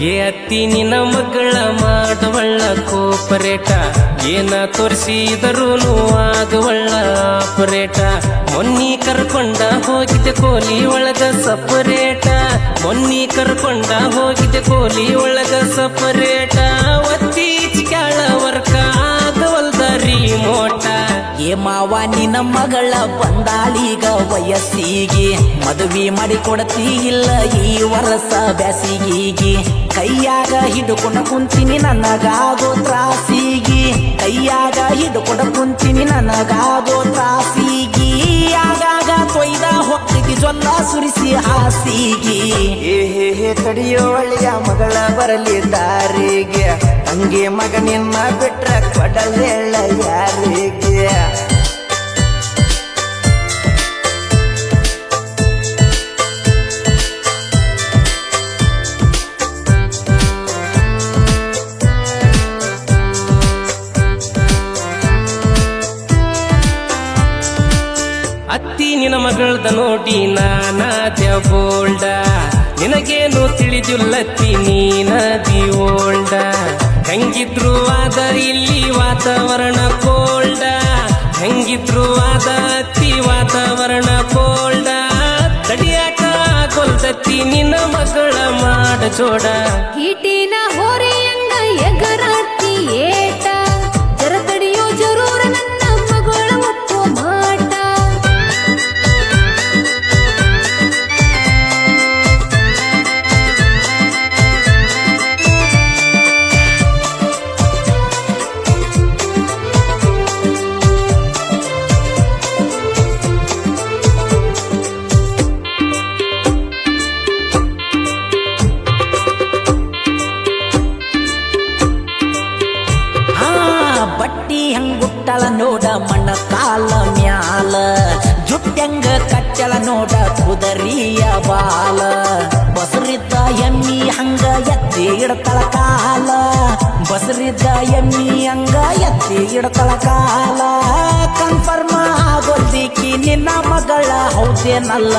ಅತ್ತಿ ನಿನ್ನ ಮಗಳ ಮಾಡವಳ್ಳ ಕೋಪರೇಟ, ಏನ ತೋರಿಸಿದರೂ ಆಗುವಳ್ಳ ಆಪರೇಟ ಮೊನ್ನಿ ಕರ್ಕೊಂಡ ಹೋಗಿದ್ದೆ ಕೋಲಿ ಒಳಗ ಸಪರೇಟ, ಮೊನ್ನಿ ಕರ್ಕೊಂಡ ಹೋಗಿದ್ದೆ ಕೋಲಿ ಒಳಗ ಸಪರೇಟ. ಒತ್ತಿ ಚಿಕ್ಯಾಳ ವರ್ಕ ಏ ಮಾವ, ನಿನ್ನ ಮಗಳ ಬಂದಾಳೀಗ ವಯಸ್ಸಿಗೆ. ಮದುವೆ ಮಾಡಿ ಕೊಡತಿ ಇಲ್ಲ ಈ ವರಸ ಬ್ಯಾಸಿಗೀಗಿ. ಕೈಯಾಗ ಹಿಡ್ಕೊಂಡ ಕುಂತೀನಿ ನನಗಾಗೋ ತ್ರಾಸಿಗಿ. ಕೈಯಾಗ ಹಿಡ್ಕೊಂಡ ಕುಂತೀನಿ ನನಗಾಗೋ ತ್ರಾಸಿಗಿ. ಆಗಾಗ ತೊಯ್ದ ಹೊತ್ತಿಗೆ ಜೊಲ್ಲ ಸುರಿಸಿ ಹಾಸಿಗಿ. ಏ, ಹೇ ತಡಿಯೋ ಒಳ್ಳೆಯ ಮಗಳ ಬರಲಿ ಹಂಗೆ ಮಗ ನಿನ್ನ ಬಿಟ್ರ ಕೊಡಲಿಲ್ಲ ಯಾರಿಗೆ? ಅತ್ತಿ ನಿನ್ನ ಮಗಳದ ನೋಡಿ ನಾನಾದ್ಯ ಬೋಲ್ಡ ನಿನಗೇನು ತಿಳಿದಿಲ್ಲತ್ತಿ ನೀನದಿ ಓಲ್ಡ ಹೆಂಗಿದ್ರು ಆದ ಇಲ್ಲಿ ವಾತಾವರಣ ಕೋಲ್ಡ. ಹೆಂಗಿದ್ರು ಆದ ಅತ್ತಿ ವಾತಾವರಣ ಕೋಲ್ಡ. ತಡಿಯಾಕ ಕೊಲ್ತತ್ತಿ ನಿನ್ನ ಮಗಳ ಮಾಡ ಜೋಡ. ಹೀಟಿನ ಹೋರೆಯಂಗ ಎಗರಾಡ್ತಿ ಬಟ್ಟಿ ಹಂಗುಟ್ಟಳ ನೋಡ ಮಣ್ಣ ಕಾಲ ಮ್ಯಾಲ. ಜುಟ್ಟಂಗ ಕಚ್ಚಲ ನೋಡ ಕುದರಿಯ ಬಾಲ. ಬಸರಿದ್ದ ಎಮ್ಮಿ ಹಂಗ ಎತ್ತಿ ಇಡತಳ ಕಾಲ. ಬಸರಿದ್ದ ಎಮ್ಮಿ ಹಂಗ ಎತ್ತಿ ಇಡತಳ ಕಾಲ. ಕನ್ಫರ್ಮ ಆಗೋದಿಕ್ಕಿ ನಿನ್ನ ಮಗಳ ಹೌದೇನಲ್ಲ.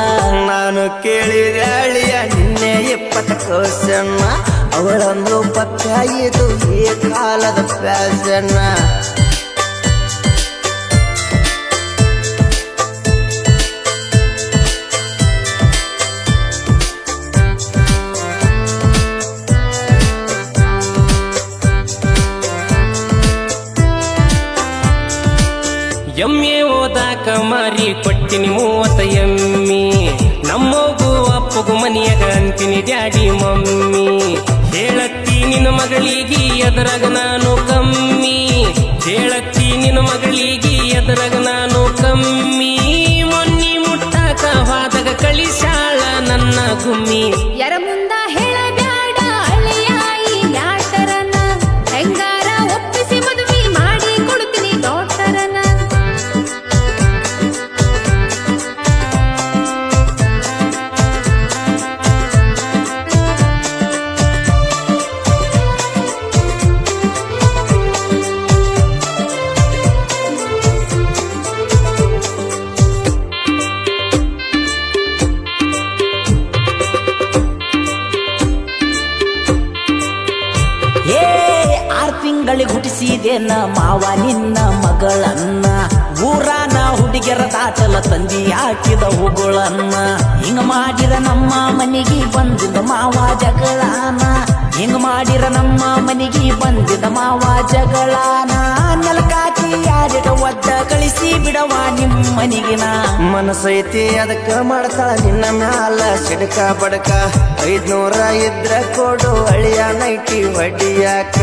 ನಾನು ಕೇಳಿದೆ ಅಳಿಯ ನಿನ್ನೆ ಇಪ್ಪತ್ತು ಕೋಸನ್ನ ಅವಳೊಂದು ಪಕ್ಕ ಈ ಕಾಲದ ಫ್ಯಾಷನ್ ಎಮ್ಮೆ ಓದಾಕ ಮಾರಿ ಕೊಟ್ಟಿನಿ ಮೂವತ್ತ ಎಮ್ಮಿ. ನಮ್ಮೋಗು ಅಪ್ಪಗು ಮನಿಯಾಗ ಅಂತೀನಿ ಡ್ಯಾಡಿ ಮಮ್ಮಿ. ಹೇಳತ್ತಿ ನಿನ್ನ ಮಗಳಿಗೆ ಎದರಾಗ ನಾನು ಕಮ್ಮಿ. ಹೇಳತ್ತಿ ನಿನ್ನ ಮಗಳಿಗೆ ಎದರಾಗ ನಾನು ಕಮ್ಮಿ. ಮೊನ್ನಿ ಮುಟ್ಟಾಕ ವಾದಾಗ ಕಳಿಸಾಳ ನನ್ನ ಗುಮ್ಮಿ. ಯಾರ ಮುಂದ ಆರ್ ತಿಂಗಳಿಗೆ ಹುಟ್ಟಿಸಿದೇನ ಮಾವ ನಿನ್ನ ಮಗಳನ್ನ. ಊರಾನ ಹುಡುಗಿಯರ ದಾಟಲ ತಂದಿ ಹಾಕಿದ ಹೂಗಳನ್ನ. ಹಿಂಗ ಮಾಡಿರ ನಮ್ಮ ಮನೆಗೆ ಬಂದಿದ ಮಾವ ಜಗಳಾನ. ಹಿಂಗ ಮಾಡಿರ ನಮ್ಮ ಮನೆಗೆ ಬಂದಿದ ಮಾವ ಜಗಳಾನ. ನೆಲಕಾಕಿ ಯಾರಿಗ ಒದ್ದ ಕಳಿಸಿ ಬಿಡವ ನಿಮ್ ಮನಿಗಿನ. ಮನಸೈತಿ ಅದಕ್ಕ ಮಾಡ್ತಾಳ ನಿನ್ನ ಮ್ಯಾಲ ಸಿಡಕ ಬಡಕ. ಐದ್ನೂರ ಇದ್ರ ಕೊಡು ಅಳಿಯ ನೈಟಿ ಹೊಡಿಯಾಕ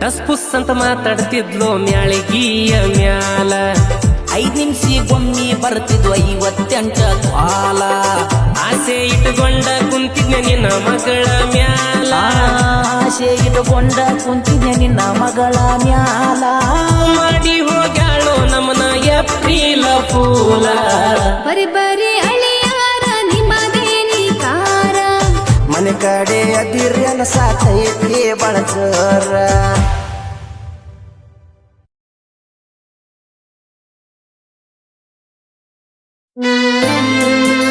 ಟಸ್ ಪುಸ್ ಅಂತ ಮಾತಾಡ್ತಿದ್ಲು ಮ್ಯಾಳಿಗೀಯ ಮ್ಯಾಲ. ಐದ್ ನಿಮಿಷಗೊಮ್ಮಿ ಬರ್ತಿದ್ವು ಐವತ್ತೆಂಟ ಕಾಲ ಆಸೆ ಇಟ್ಟುಕೊಂಡ ಕುಂತಿದ್ನ ನಿನ್ನ ಮಗಳ ಮ್ಯಾಲ. ಆಸೆ ಇಟ್ಟುಕೊಂಡ ಕುಂತಿದ್ನೆ ನಿನ್ನ ಮಗಳ ಮ್ಯಾಲ. ಮಾಡಿ ಹೋಗ್ಯಾಳು ನಮ್ಮನ ಎಪ್ರಿಲ ಪೂಲ. ಬರಿ ಬರಿ न साथ येते बळचर Música